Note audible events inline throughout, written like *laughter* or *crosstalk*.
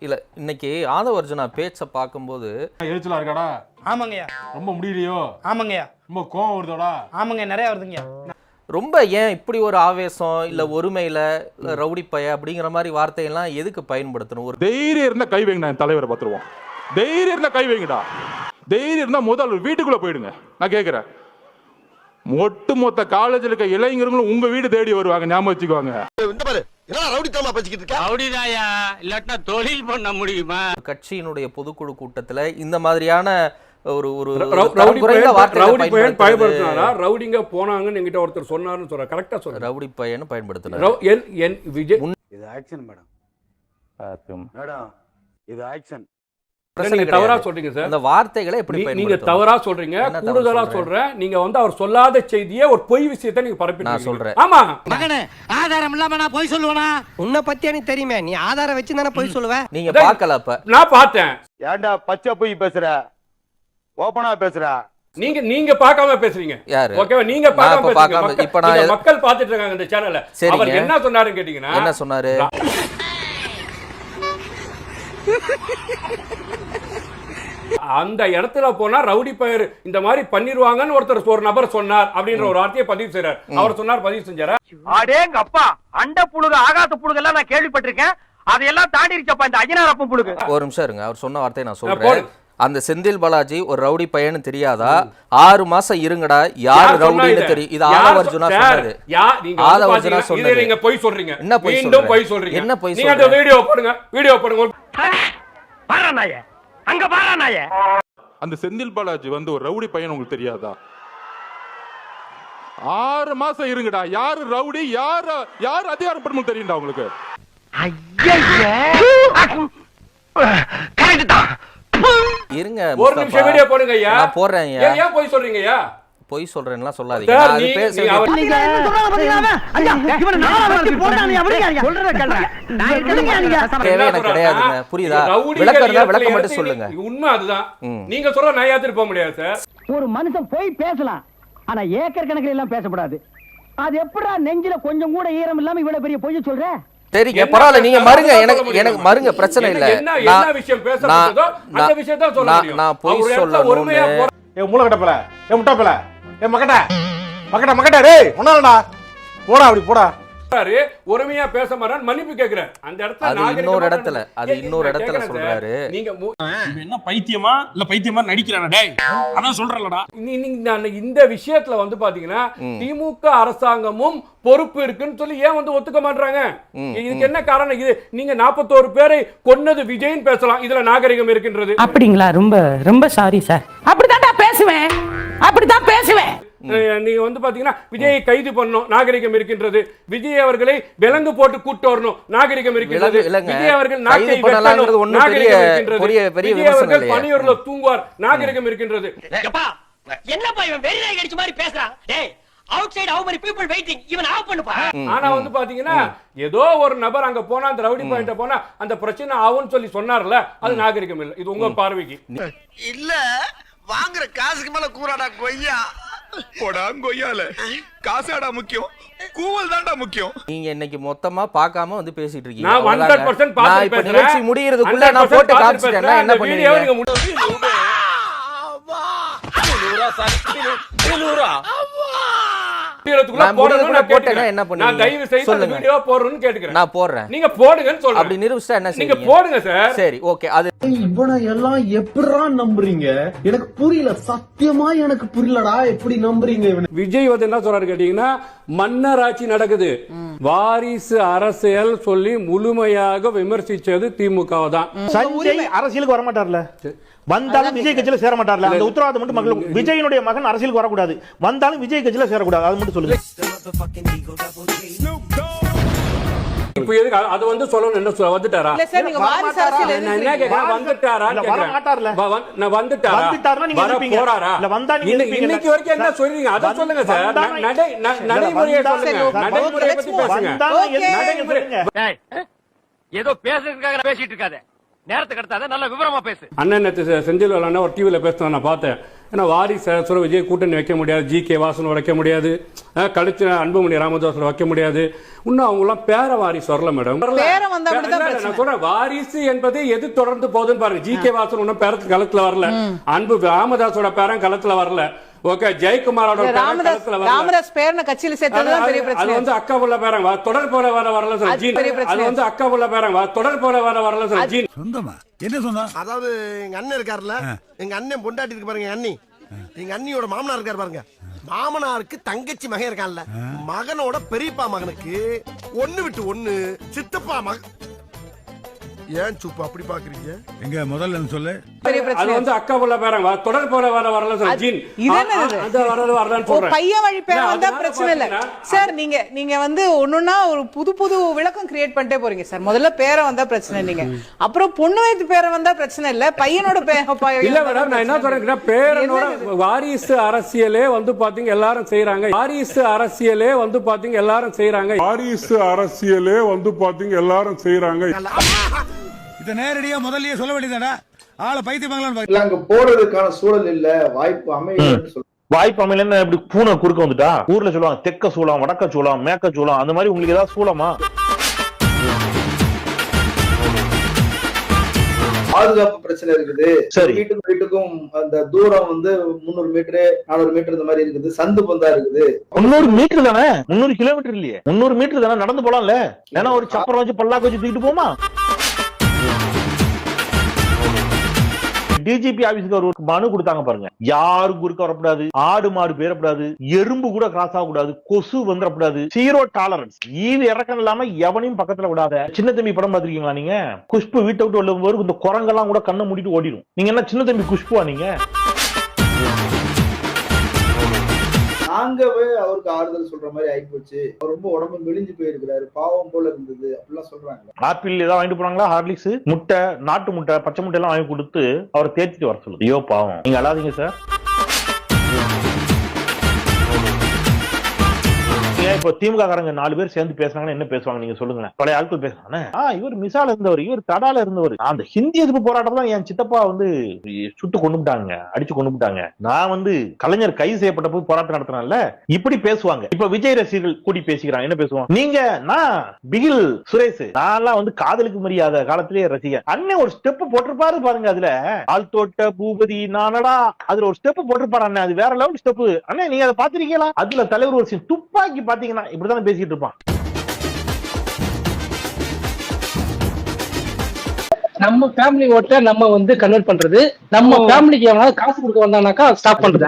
இல்ல இன்னைக்கு ஆதவர்ஜுனா பேச்சை பார்க்கும்போது எரிச்சலா இருக்காடா? ஆமாங்கய்யா. ரொம்ப முடியலையோ? ஆமாங்கய்யா. ரொம்ப கோவம் வருதோடா? ஆமாங்க நிறைய வருதுங்கய்யா. ரொம்ப ஏன் இப்படி ஒரு ஆவேசம் இல்ல ஒருமையில இல்ல ரவுடி பைய அப்படிங்கிற மாதிரி வார்த்தையெல்லாம் எதுக்கு பயன்படுத்தணும்? ஒரு தைரியம் இருந்தா கை வைங்கடா என் தலைவரை பார்த்துருவோம். தைரியம் இருந்தா கை வைங்கடா. தைரியம் இருந்தா முதல் வீட்டுக்குள்ள போயிடுங்க. நான் கேட்கிறேன் ஒட்டு மொத்த காலேஜில் இருக்க இளைஞர்களும் உங்க வீடு தேடி வருவாங்க ஞாபகம் வச்சுக்குவாங்க இந்த பாரு என்ன ரவுடித்தனமா பேசிக்கிட்டு இருக்க? அப்படிதாயா இல்லாட்டினா தொழில் பண்ண முடியுமா? கட்சியினுடைய பொதுக்குழு கூட்டத்துல இந்த மாதிரியான ஒரு ஒரு ரவுடி பையன் ரவுடி பையன் பயன்படுத்தினாரா? ரவுடிங்க போனாங்கன்னு என்கிட்ட ஒருத்தர் சொன்னாருன்னு சொல்ற கரெக்டா சொல்ற ரவுடி பையன்னு பயன்படுத்தினார் என் என் விஜய் இது ஆக்ஷன் மேடம். மேடம் இது ஆக்ஷன். பிரச்சனை தவறா. சொல்றீங்க சார். அந்த வார்த்தைகளை எப்படி நீங்க தவறா சொல்றீங்க கூடுதலா சொல்றேன்? நீங்க வந்து அவர் சொல்லாத செய்தியே ஒரு பொய் விஷயத்தை நீங்க பரப்பி நான் சொல்றேன். ஆமா. மகனே ஆதாரம் இல்லாம நான் போய் சொல்லுவேனா? உன்னை பத்தி எனக்கு தெரியுமே. நீ ஆதாரம் வச்சு தானே போய் சொல்லுவ? நீங்க. பார்க்கல அப்ப. நான் பார்த்தேன். ஏன்டா பச்சை போய் பேசுற? ஓப்பனா பேசுற? நீங்க நீங்க பார்க்காம பேசுறீங்க. ஓகேவா நீங்க பார்க்காம இப்ப பேசுறீங்க. மக்கள்- இப்ப நான் நீங்க எது- மக்கள் பார்த்துட்டு இருக்காங்க இந்த சேனல்ல. அவர் என்ன சொன்னாருன்னு கேட்டீங்கன்னா என்ன சொன்னாரு? அந்த இடத்துல போனா ரவுடி பயிர் இந்த மாதிரி பண்ணிருவாங்கன்னு ஒருத்தர் ஒரு நபர் சொன்னார் அப்படின்ற ஒரு வார்த்தையை பதிவு செய்றார். அவர் சொன்னார் பதிவு செஞ்சாரா? அடேங்க அப்பா அண்ட புழுகு ஆகாத புழுகு எல்லாம் நான் கேள்விப்பட்டிருக்கேன். அதையெல்லாம் தாண்டிருச்சப்பா இந்த அஜினாரப்பம் புழுகு. ஒரு நிமிஷம் இருங்க அவர் சொன்ன வார்த்தையை நான். சொல்றேன். அந்த செந்தில் பாலாஜி ஒரு ரவுடி பையன்னு தெரியாதா? ஆறு மாசம் இருங்கடா யார் ரவுடின்னு இதை? தெரியும் இது ஆதவர்ஜுனா சொன்னது. ஆதவர்ஜுனா சொன்னது. நீங்க பொய் சொல்றீங்க. என்ன பொய் மீண்டும் சொல்றேன்? பொய் சொல்றீங்க. என்ன பொய் சொல்றேன்? வீடியோ போடுங்க வீடியோ போடுங்க. பாரா நாய. அங்க பாரா நாய. அந்த செந்தில் பாலாஜி வந்து ஒரு ரவுடி பையன் உங்களுக்கு தெரியாதா? ஆறு மாசம் இருங்கடா. யாரு ரவுடி? யாரு யாரு அதிகாரப்படும் தெரியும்டா உங்களுக்கு? இருங்க ஒரு. நிமிஷம் வீடியோ போடுங்க ஐயா. நான் போடுறேன் ஐயா. ஏன் பொய் சொல்றீங்க ஐயா? பொய் சொல்றேன்லாம் சொல்லாதீங்க. சார், நான் அது நீ- பேச நீ அவர்- தேவை எனக்கு கிடையாதுங்க. புரியுதா? விளக்கம் இருந்தா விளக்கம் மட்டும் சொல்லுங்க. உண்மை அதுதான். நீங்க சொல்ற நான் போக முடியாது சார். ஒரு மனுஷன் போய் பேசலாம் ஆனா ஏக்கர் கணக்கில் எல்லாம் பேசக்கூடாது அது எப்படா நெஞ்சில கொஞ்சம் கூட ஈரம் இல்லாம இவ்வளவு பெரிய பொய்ய சொல்ற? சரிங்க என்ன பரவாயில்ல நீங்க அதான் எனக்கு. எனக்கு மறுங்க பிரச்சனை இல்ல. நான்- என்ன விஷயம் பேசப்பட்டதோ நான்- நான்- பொய் சொல்லணும்னு ஏ மூலக்கட்டப்பல ஏ முட்டாப்பல ஏ மக்கட்ட மக்கட்ட மக்கட்ட டேய் ஒன்னாலடா போடா அப்படி போடா. சொல்றாரு, ஒருமையா பேச மாட்டான் மன்னிப்பு கேக்குறேன். அந்த இடத்துல இன்னொரு இடத்துல, அது இன்னொரு. சொல்றாரு. நீங்க என்ன பைத்தியமா? இல்ல பைத்தியமா நடிக்கிறானா டேய். அதான் சொல்றலடா நீ- நீங்க நான் இந்த விஷயத்துல வந்து பாத்தீங்கன்னா திமுக அரசாங்கமும் பொறுப்பு இருக்குன்னு சொல்லி ஏன் வந்து ஒத்துக்க மாட்டாங்க இதுக்கு என்ன காரணம்? இது நீங்க 41 பேரை கொன்னது விஜய்னு பேசலாம். இதுல நாகரிகம் இருக்கின்றது. அப்படிங்களா? ரொம்ப ரொம்ப சாரி சார் அப்படித்தான்டா பேசுவேன். அப்படித்தான் பேசுவேன். நீங்க வந்து பாத்தீங்கன்னா விஜயை கைது பண்ணணும் நாகரிகம் இருக்கின்றது. விஜய் அவர்களை விலங்கு போட்டு கூட்டு வரணும் நாகரிகம் இருக்கின்றது. விஜய் அவர்கள் வெட்டணும் நாகரிகம் இருக்கின்றது. அவர்கள். பணியூர்ல தூங்குவார் நாகரிகம் இருக்கின்றது. என்னப்பா இவன் வெறி நாய் கடிச்ச மாதிரி பேசுறான் டேய் outside how many people waiting இவன் ஆஃப் பண்ணுப்பா? ஆனா வந்து பாத்தீங்கன்னா ஏதோ ஒரு நபர் அங்க போனா அந்த ரவுடி பாயிண்ட போனா அந்த பிரச்சனை ஆகும்னு சொல்லி சொன்னார்ல அது நாகரிகம் இல்ல. இது உங்க பார்வைக்கு. இல்ல. வாங்குற காசுக்கு மேல கூறாடா கொய்யா. போடா கொய்யால. காசாடா முக்கியம். கூவல் தான்டா முக்கியம். நீங்க இன்னைக்கு மொத்தமா பார்க்காம வந்து பேசிட்டு இருக்கீங்க. நான் அவ்வளவுதாங்க. 100% நான் பார்த்து இப்ப நிகழ்ச்சி முடியறதுக்குள்ள நான் 100% போட்டு பேசுறேன். என்ன பண்ணுவீங்க போடணும்னு கேட்டுக்கிறேன். நான் போடுறேன். நீங்க போடுங்கன்னு சொல்றேன். அப்படி நிரூபிச்சா என்ன நீங்க போடுங்க சார். சரி ஓகே அது இவனை எல்லாம் எப்படிடா நம்புறீங்க? எனக்கு புரியல. சத்தியமா எனக்கு புரியலடா. எப்படி நம்புறீங்க விஜய் வந்து என்ன சொல்றாரு கேட்டீங்கன்னா மன்னர் ஆட்சி நடக்குது. வாரிசு அரசியல் சொல்லி முழுமையாக விமர்சிச்சது திமுக தான். அரசியலுக்கு வர மாட்டார்ல வந்தாலும் விஜய் கட்சியில சேர மாட்டார்ல அந்த உத்தரவாதம் மட்டும் மக்களுக்கு விஜயனுடைய மகன் அரசியலுக்கு வரக்கூடாது. வந்தாலும் விஜய் கட்சியில சேரக்கூடாது. அது மட்டும் சொல்லுங்க. இப்ப எதுக்கு அது- வந்து சொல்லணும் என்ன சொல்ல வந்துட்டாரா? நான் என்ன கேக்குறேன்? வந்துட்டாரான்னு இல்ல, வர. மாட்டார்ல. வ- வந்து- நான் வந்துட்டாரா? வந்துட்டாருன்னா நீங்க வர எதிர்ப்பீங்க. போறாரா? இல்ல, வந்தா. இன்னைக்கு வரைக்கும் என்ன சொல்றீங்க அதை சொல்லுங்க சார். நடை நடைமுறையை வந்தா- சொல்லுங்க நடைமுறையை பத்தி பேசுங்க. ஏதோ பேசுறதுக்காக பேசிட்டு இருக்காத. நேரத்தை கடத்தாத நல்ல விவரமா பேசு. அண்ணன் செ- செந்தில் ஒரு டிவியில் பேசுனதை நான் பார்த்தேன். ஏன்னா வாரிசு அரசுல விஜய் கூட்டணி வைக்க முடியாது ஜி கே வாசன் வைக்க முடியாது கழிச்சு அன்புமணி ராமதாஸ் வைக்க முடியாது. இன்னும் அவங்க எல்லாம் பேர வாரிசு வரல மேடம். நான் சொல்றேன் வாரிசு என்பது எது தொடர்ந்து போகுதுன்னு பாருங்க. ஜி கே வாசன் ஒன்னும் பேரத்து களத்துல வரல. அன்பு ராமதாஸோட பேரன் களத்துல வரல. ஓகே ஜெயக்குமாரோட ராமதாஸ் ராமதாஸ் பேரனை கட்சியில சேர்த்ததுதான் பெரிய அது பிரச்சனை வந்து அக்கா புள்ள பேரங்க வா, தொடர் போல வர வரல சார் அது ஜீன். அது வந்து அக்கா புள்ள பேரங்க வா, தொடர் போல வர வரல சார் ஜீன். சொந்தமா? என்ன சொன்னா அதாவது எங்க அண்ணன் இருக்காருல்ல எங்க அண்ணன் பொண்டாட்டி இருக்கு பாருங்க அண்ணி. எங்க அண்ணியோட மாமனார் இருக்காரு பாருங்க. மாமனாருக்கு தங்கச்சி மகன் இருக்கான்ல. மகனோட பெரியப்பா மகனுக்கு ஒண்ணு விட்டு ஒண்ணு சித்தப்பா மகன் ஏன் சுப்பு அப்படி பாக்குறீங்க? எங்க முதல்ல சொல்லு. பெரிய அது பிரச்சனை வந்து அக்கா புள்ள பேரங்க. தொடர் போல வர வரல சார். ஜீன்? அது வரது வரலன்னு சொல்றேன். பையன் வழி பேர் வந்தா பிரச்சனை இல்ல. சார் நீங்க நீங்க வந்து ஒண்ணுன்னா ஒரு புது புது விளக்கம் கிரியேட் பண்ணிட்டே போறீங்க சார். முதல்ல பேரை வந்தா பிரச்சனை நீங்க. அப்புறம் பொண்ணு வயது பேரை வந்தா பிரச்சனை இல்ல. பையனோட பேர் *laughs* இல்ல மேடம் நான் என்ன சொல்றேன் பேரனோட வாரிசு அரசியலே வந்து பாத்தீங்க எல்லாரும் செய்யறாங்க வாரிசு அரசியலே வந்து பாத்தீங்க எல்லாரும் செய்யறாங்க வாரிசு அரசியலே வந்து பாத்தீங்க எல்லாரும் செய்யறாங்க இத நேரடியா முதல்லயே சொல்ல வேண்டியதாடா ஆளை பைத்தியமாங்களான்னு அங்க போறதுக்கான சூழல் இல்ல. வாய்ப்பு அமையலன்னு சொல்றேன். வாய்ப்பு அமையலன்னு இப்படி பூனை குறுக்க வந்துட்டா? ஊர்ல சொல்லுவாங்க தெக்க சூளம் வடக்க சூளம் மேக்க சூளம் அந்த மாதிரி உங்களுக்கு ஏதாவது சூளமா பாதுகாப்பு பிரச்சனை இருக்குது. சரி. வீட்டுக்கும் வீட்டுக்கும் அந்த தூரம் வந்து முந்நூறு மீட்டரு நானூறு மீட்டர் இந்த மாதிரி இருக்குது. சந்து பந்தா இருக்குது. முந்நூறு மீட்டர் தானே? முந்நூறு கிலோமீட்டர் இல்லையே. முந்நூறு மீட்டர் தானே? நடந்து போலாம்ல. ஏன்னா ஒரு சப்பரம் வச்சு பல்லாக்கு வச்சு தூக்கிட்டு போமா டிஜிபி ஆபீஸ்க்கு ஒரு மனு கொடுத்தாங்க பாருங்க. யாரும் குறுக்க வரக்கூடாது ஆடு மாடு பேரக்கூடாது எறும்பு கூட கிராஸ் ஆகக்கூடாது கொசு வந்துடக்கூடாது ஜீரோ டாலரன்ஸ் ஈவு இறக்கம் இல்லாம எவனையும் பக்கத்துல விடாத. சின்ன தம்பி படம் பாத்திருக்கீங்களா நீங்க? குஷ்பு வீட்டை விட்டு வரும்போது இந்த குரங்கெல்லாம் கூட கண்ணை மூடிட்டு ஓடிடும். நீங்க என்ன சின்ன தம்பி குஷ்புவா நீங்க? நாங்கவே அவருக்கு ஆறுதல் சொல்ற மாதிரி ஆயிப்போச்சு. அவர் ரொம்ப உடம்பு மெலிஞ்சு போயிருக்கிறாரு. பாவம் போல இருந்தது. அப்படிலாம் சொல்றாங்க. ஆப்பிள் ஏதாவது வாங்கிட்டு போனாங்களா? ஹார்லிக்ஸ் முட்டை நாட்டு முட்டை பச்சை முட்டை எல்லாம் வாங்கி கொடுத்து அவரை தேய்ச்சிட்டு வர சொல்லுது. ஐயோ பாவம். நீங்க அழாதீங்க சார். இப்போ திமுக காரங்க நாலு பேர் சேர்ந்து பேசுறாங்கன்னு என்ன பேசுவாங்க? நீங்க சொல்லுங்க பழைய ஆட்கள் பேசுறாங்க. இவர் மிசால இருந்தவர் இவர் தடால இருந்தவர். அந்த ஹிந்தி எதிர்ப்பு போராட்டம் தான் என் சித்தப்பா வந்து சுட்டு கொண்டுட்டாங்க அடிச்சு கொண்டுட்டாங்க நான் வந்து கலைஞர் கைது செய்யப்பட்ட போது போராட்டம் நடத்தினால இப்படி பேசுவாங்க. இப்ப விஜய் ரசிகர்கள் கூட்டி பேசிக்கிறாங்க. என்ன பேசுவாங்க? நீங்க நான் பிகில் சுரேஷ். நான்லாம் வந்து காதலுக்கு மரியாத காலத்திலேயே ரசிகன். அண்ணன் ஒரு ஸ்டெப் போட்டிருப்பாரு பாருங்க அதுல. ஆள் தோட்ட பூபதி நானடா. அதுல ஒரு ஸ்டெப் போட்டிருப்பாரு அண்ணன் அது வேற லெவல் ஸ்டெப் அண்ணன் நீங்க அதை பாத்திருக்கீங்களா அதுல தலைவர் ஒரு துப்பாக்கி துப்பாக்கி பாத்தீங்கன்னா இப்படித்தானே பேசிட்டு இருப்பான். நம்ம ஃபேமிலி ஓட்ட நம்ம வந்து கன்வெர்ட் பண்றது நம்ம ஃபேமிலிக்கு எவனாவது காசு கொடுக்க வந்தானாக்கா ஸ்டாப் பண்றது.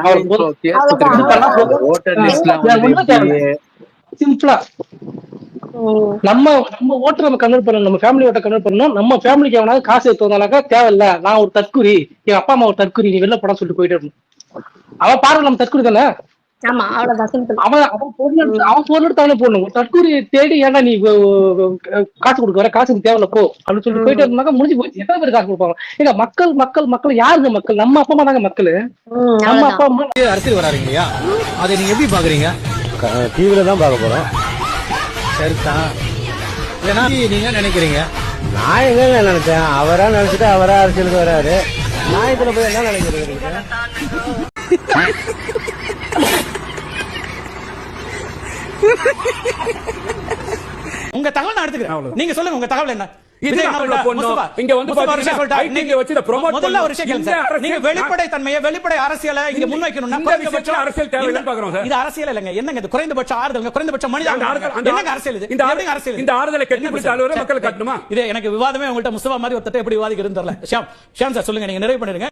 சிம்பிளா நம்ம நம்ம ஓட்டை நம்ம கன்வெர்ட் பண்ணணும் நம்ம ஃபேமிலி ஓட்ட கன்வெர்ட் பண்ணணும். நம்ம ஃபேமிலிக்கு எவனாவது காசு எடுத்து வந்தானாக்கா தேவையில்ல. நான் ஒரு தற்குறி என் அப்பா அம்மா ஒரு தற்குறி நீ வெளில போட சொல்லிட்டு போயிட்டே இருக்கணும் அவன் பாருங்க நம்ம தற்குறி தானே? ஆமா அவ்வளவுதான் சிம்பிள் அவன் அவன் பொருள் எடுத்து- அவன் பொருள் எடுத்து அவனே போடணும். தற்கூரி தேடி ஏன்டா நீ காசு கொடுக்க வர காசு தேவையில்ல போ அப்படின்னு சொல்லிட்டு போயிட்டு இருந்தாக்கா முடிஞ்சு போச்சு. எத்தனை பேர் காசு கொடுப்பாங்க? ஏங்க மக்கள் மக்கள் மக்கள் யாருங்க மக்கள்? நம்ம அப்பா அம்மா தாங்க மக்கள். நம்ம அப்பா அம்மா. அரசியல் வராருங்க இல்லையா அதை நீங்க எப்படி பாக்குறீங்க? டிவில தான் பார்க்க போறோம். சரிதான் ஏன்னா நீங்க நினைக்கிறீங்க? நான் எங்க நினைச்சேன். அவரா நினைச்சிட்டு அவரா அரசியலுக்கு வராரு. நான் இதுல போய் என்ன நினைக்கிறேன்? *laughs* *laughs* *laughs* உங்க தகவல் நான் எடுத்துக்கிறேன். நீங்க சொல்லுங்க உங்க தகவல் என்ன? குறைந்தபட்ச ஆறுதல் குறைந்தபட்ச மனித அரசியல் இந்த ஆறுதலை கட்டி மக்கள் கட்டணுமா? இது எனக்கு விவாதமே உங்கள்ட்ட முஸ்தபா மாதிரி ஒருத்தட்ட எப்படி விவாதிக்கிறதுன்னு தெரியல. ஷியாம் ஷியாம் சார் சொல்லுங்க நீங்க நிறைவு பண்ணிருங்க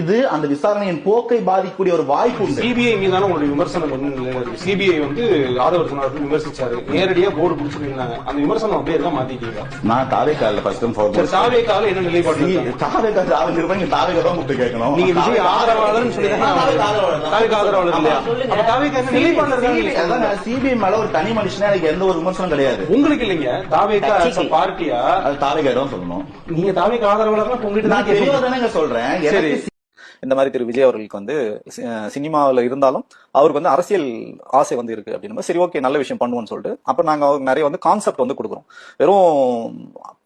இது அந்த விசாரணையின் போக்கை பாதிக்கக்கூடிய ஒரு வாய்ப்பு உண்டு. சிபிஐ மீதான உங்களுடைய விமர்சனம் சிபிஐ வந்து ஆதவர் சொன்னார் விமர்சிச்சாரு. நேரடியா போர்டு பிடிச்சிருந்தாங்க. அந்த விமர்சனம் அப்படியே தான் மாத்திட்டீங்க. நான் தாவேக்கால ஃபர்ஸ்ட் சரி, தாவே கால என்ன நிலைப்பாடு? தாவேக்கா தாவே நிர்வாகி தாவேக்கா தான் கூப்பிட்டு கேட்கணும். நீங்க விஜய் ஆதரவாளர்னு சொல்லி தாவேக்கு ஆதரவாளர் இல்லையா? அப்ப தாவேக்கு என்ன நிலைப்பாடு இருக்காங்க சிபிஐ மேல ஒரு தனி மனுஷனா எனக்கு எந்த ஒரு விமர்சனம் கிடையாது. உங்களுக்கு இல்லைங்க. தாவேக்கா பார்ட்டியா அது தாவேக்கா தான் சொல்லணும். நீங்க தாவேக்கு ஆதரவாளர்னா உங்ககிட்ட நான் தான் தெளிவா தானேங்க சொல்றேன். இந்த மாதிரி திரு விஜய் அவர்களுக்கு வந்து சினிமாவில் இருந்தாலும் அவருக்கு வந்து அரசியல் ஆசை வந்து இருக்கு அப்படின்னு சரி ஓகே நல்ல விஷயம் பண்ணுவோம்னு சொல்லிட்டு அப்போ நாங்கள் அவருக்கு நிறைய வந்து கான்செப்ட் வந்து கொடுக்குறோம். வெறும்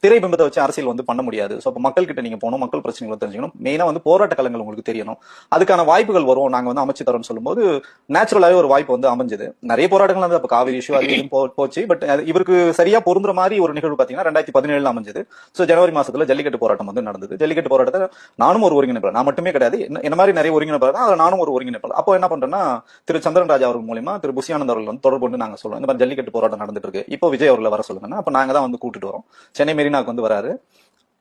திரைபிம்பத்தை வச்சு அரசியல் வந்து பண்ண முடியாது. ஸோ அப்போ மக்கள் கிட்ட போகணும் மக்கள் பிரச்சனைகளை தெரிஞ்சுக்கணும். மெயினாக வந்து போராட்ட களங்கள் உங்களுக்கு தெரியணும். அதுக்கான வாய்ப்புகள் வரும் நாங்கள் வந்து அமைச்சு தரோம்னு சொல்லும்போது நேச்சுரலாகவே ஒரு வாய்ப்பு வந்து அமைஞ்சது. நிறைய போராட்டங்கள் வந்து அப்ப காவிரி இஷ்யூ அது போச்சு. பட் இவருக்கு சரியா பொருந்துற மாதிரி ஒரு நிகழ்வு பார்த்தீங்கன்னா ரெண்டாயிரத்தி பதினேழு அமைஞ்சது. ஸோ ஜனவரி மாசத்துல ஜல்லிக்கட்டு போராட்டம் வந்து நடந்தது. ஜல்லிக்கட்டு போராட்டத்தை நானும் ஒரு ஒருங்கிணைப்பு நான் மட்டுமே கிடையாது என்ன- மாதிரி நிறைய ஒருங்கிணைப்பாளர் தான் நானும் ஒரு ஒருங்கிணைப்பாளர். அப்போ என்ன பண்றேன்னா திரு சந்திரன் ராஜா அவர்கள் மூலியமா திரு புசியானந்த் அவர்கள் வந்து தொடர்பு கொண்டு நாங்க சொல்றோம். இந்த மாதிரி ஜல்லிக்கட்டு போராட்டம் நடந்துட்டு இருக்கு. இப்போ விஜய் அவர்களை வர சொல்லுங்கன்னா அப்ப நாங்க தான் வந்து கூட்டிட்டு வரோம். சென்னை மெரினாக்கு வந்து வராரு.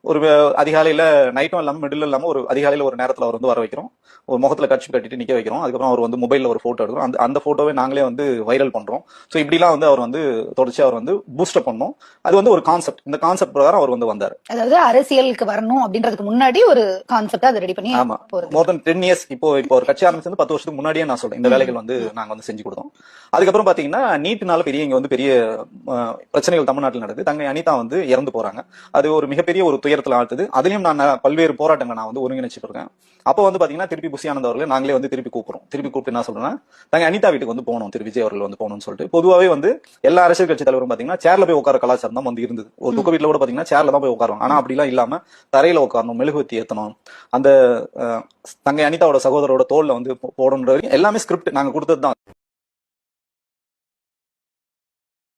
ஒரு அதிகாலையில நைட்டும் இல்லாம மிடில் இல்லாம ஒரு அதிகாலையில ஒரு நேரத்துல அவர் வந்து வர வைக்கிறோம். ஒரு முகத்துல கட்சி கட்டிட்டு நிக்க வைக்கிறோம். அதுக்கப்புறம் அவர் வந்து மொபைல்ல ஒரு போட்டோ எடுக்கிறோம். அந்த அந்த போட்டோவை நாங்களே வந்து வைரல் பண்றோம். ஸோ இப்படிலாம் வந்து அவர் வந்து தொடர்ச்சி அவர் வந்து பூஸ்டப் பண்ணோம். அது வந்து ஒரு கான்செப்ட் இந்த கான்செப்ட் பிரகாரம் அவர் வந்து வந்தார். அதாவது அரசியலுக்கு வரணும் அப்படின்றதுக்கு முன்னாடி ஒரு கான்செப்ட் அதை ரெடி பண்ணி ஆமா. மோர் தென் டென் இயர்ஸ் இப்போ இப்போ ஒரு கட்சி ஆரம்பிச்சு வந்து பத்து வருஷத்துக்கு முன்னாடியே நான் சொல்றேன். இந்த வேலைகள் வந்து நாங்க வந்து செஞ்சு கொடுத்தோம். அதுக்கப்புறம் பாத்தீங்கன்னா நீட்னால பெரிய இங்க வந்து பெரிய பிரச்சனைகள் தமிழ்நாட்டில் நடக்குது. தங்கை அனிதா வந்து இறந்து போறாங்க. அது ஒரு மிகப்பெரிய ஒரு துயரத்துல ஆழ்த்துது. அதுலயும் நான் பல்வேறு போராட்டங்களை நான் வந்து ஒருங்கிணைச்சிட்டு இருக்கேன். அப்போ வந்து பாத்தீங்கன்னா திருப்பி புசியானந்த் அவர்களை நாங்களே வந்து திருப்பி கூப்பிடுறோம். திருப்பி கூப்பிட்டு என்ன சொல்றேன்னா தங்க அனிதா வீட்டுக்கு வந்து போகணும் திரு விஜய் அவர்கள் வந்து போகணும்னு சொல்லிட்டு. பொதுவாகவே வந்து எல்லா அரசியல் கட்சி தலைவரும் பாத்தீங்கன்னா சேர்ல போய் உட்கார கலாச்சாரம் தான் வந்து இருந்தது. ஒரு துக்க வீட்டுல கூட பாத்தீங்கன்னா சேர்ல தான் போய் உட்காருவாங்க. ஆனா அப்படிலாம் இல்லாம தரையில உட்காரணும் மெழுகுவத்தி ஏத்தணும். அந்த தங்கை அனிதாவோட சகோதரோட தோல்ல வந்து போடணுன்ற எல்லாமே ஸ்கிரிப்ட் நாங்க கொடுத்தது தான்